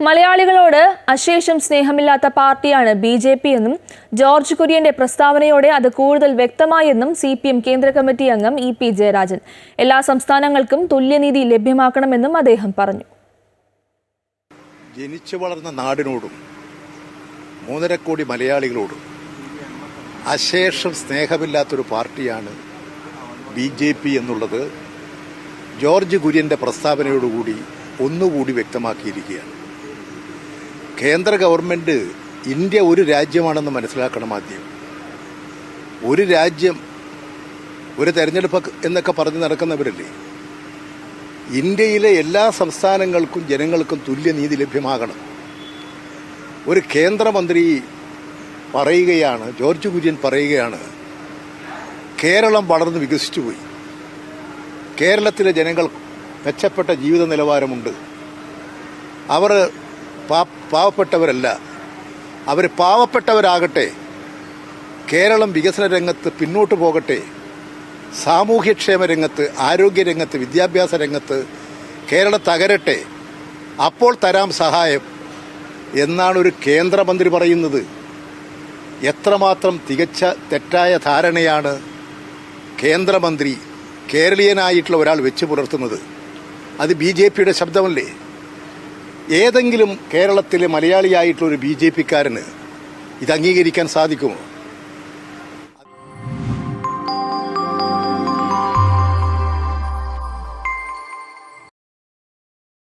മലയാളികളോട് അശേഷം സ്നേഹമില്ലാത്ത പാർട്ടിയാണ് ബി ജെ പി എന്നും ജോർജ് കുര്യന്റെ പ്രസ്താവനയോടെ അത് കൂടുതൽ വ്യക്തമായെന്നും സി പി എം കേന്ദ്ര കമ്മിറ്റി അംഗം ഇ പി ജയരാജൻ. എല്ലാ സംസ്ഥാനങ്ങൾക്കും തുല്യനീതി ലഭ്യമാക്കണമെന്നും അദ്ദേഹം പറഞ്ഞു. ജനിച്ചു വളർന്ന നാടിനോടും മൂന്നര കോടി മലയാളികളോടും അശേഷം സ്നേഹമില്ലാത്തൊരു പാർട്ടിയാണ് ബി ജെ പി എന്നുള്ളത് ജോർജ് കുര്യന്റെ പ്രസ്താവനയോടുകൂടി ഒന്നുകൂടി വ്യക്തമാക്കിയിരിക്കുകയാണ്. കേന്ദ്ര ഗവൺമെന്റ് ഇന്ത്യ ഒരു രാജ്യമാണെന്ന് മനസ്സിലാക്കണം ആദ്യം. ഒരു രാജ്യം ഒരു തെരഞ്ഞെടുപ്പ് എന്നൊക്കെ പറഞ്ഞ് നടക്കുന്നവരല്ലേ? ഇന്ത്യയിലെ എല്ലാ സംസ്ഥാനങ്ങൾക്കും ജനങ്ങൾക്കും തുല്യനീതി ലഭ്യമാകണം. ഒരു കേന്ദ്രമന്ത്രി പറയുകയാണ് ജോർജ് കുര്യൻ പറയുകയാണ് കേരളം വളർന്ന് വികസിച്ചുപോയി കേരളത്തിലെ ജനങ്ങൾ മെച്ചപ്പെട്ട ജീവിത നിലവാരമുണ്ട്. അവർ പാ പാവപ്പെട്ടവരല്ല. അവർ പാവപ്പെട്ടവരാകട്ടെ. കേരളം വികസന രംഗത്ത് പിന്നോട്ട് പോകട്ടെ. സാമൂഹ്യക്ഷേമ രംഗത്ത് ആരോഗ്യ രംഗത്ത് വിദ്യാഭ്യാസ രംഗത്ത് കേരളം തകരട്ടെ. അപ്പോൾ തരാം സഹായം എന്നാണ് ഒരു കേന്ദ്രമന്ത്രി പറയുന്നത്. എത്രമാത്രം തികച്ച തെറ്റായ ധാരണയാണ് കേന്ദ്രമന്ത്രി കേരളീയനായിട്ടുള്ള ഒരാൾ വെച്ച് പുലർത്തുന്നത്. അത് ബി ജെ പിയുടെ ശബ്ദമല്ലേ? ഏതെങ്കിലും കേരളത്തിലെ മലയാളിയായിട്ടുള്ള ഒരു ബി ജെ പിക്കാരന് ഇത് അംഗീകരിക്കാൻ സാധിക്കുമോ?